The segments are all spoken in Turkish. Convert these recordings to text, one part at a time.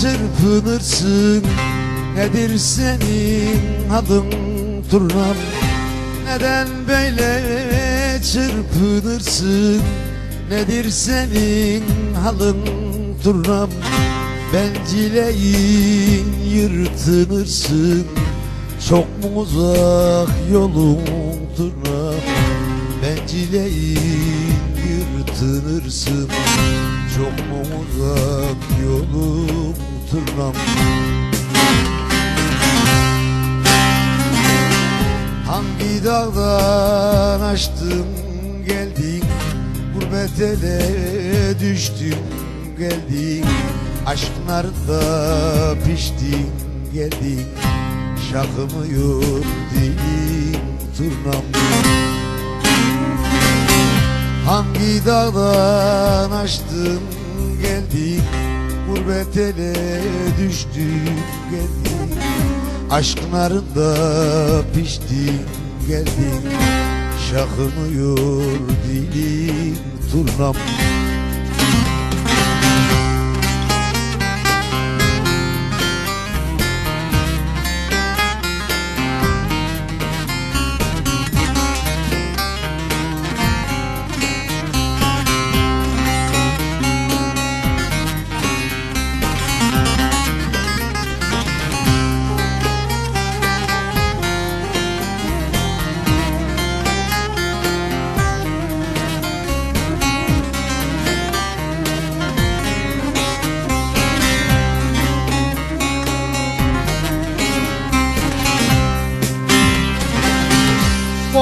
çırpınırsın? Nedir senin adın turnam Neden böyle çırpınırsın? Nedir senin halın turnam Bencileyin yırtınırsın. Çok mu uzak yolun turnam Bencileyin yırtınırsın Çok mu uzak yolun turnam Hangi dağdan açtın geldin? Gurbet ele düştün geldin. Aşklarda piştin geldin. Şakımıyor dilim turnam Hangi dağdan açtın geldin Gurbet ele düştün geldin Aşkın arında piştin geldin Şakınıyor dilim turnam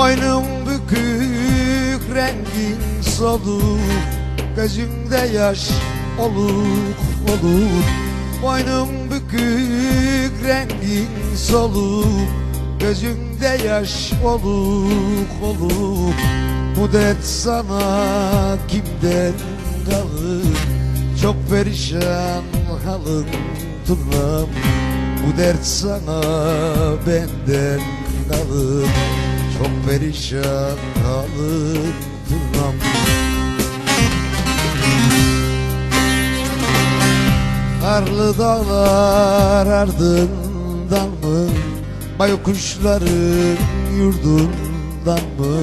Boynum bükük rengin soluk Gözümde yaş oluk oluk. Boynum bükük rengin soluk Gözümde yaş oluk oluk. Bu dert sana kimden kalır? Çok perişan halın turnam Bu dert sana benden kalır çok perişan kalır turnam Karlı dağlar ardından mı? Baykuşların yurdundan mı?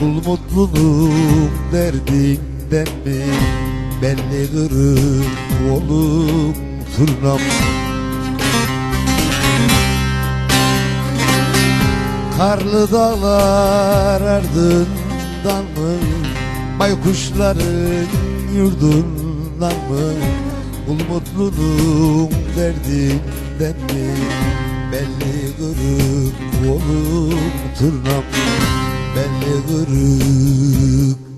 Bul mutluluk derdinden mi? Belli kırık olup turnam Karlı dağlar ardından mı? Baykuşların yurdundan mı? Bul mutluluğun derdinden mi? Belli kırık olup tırnam Belli kırık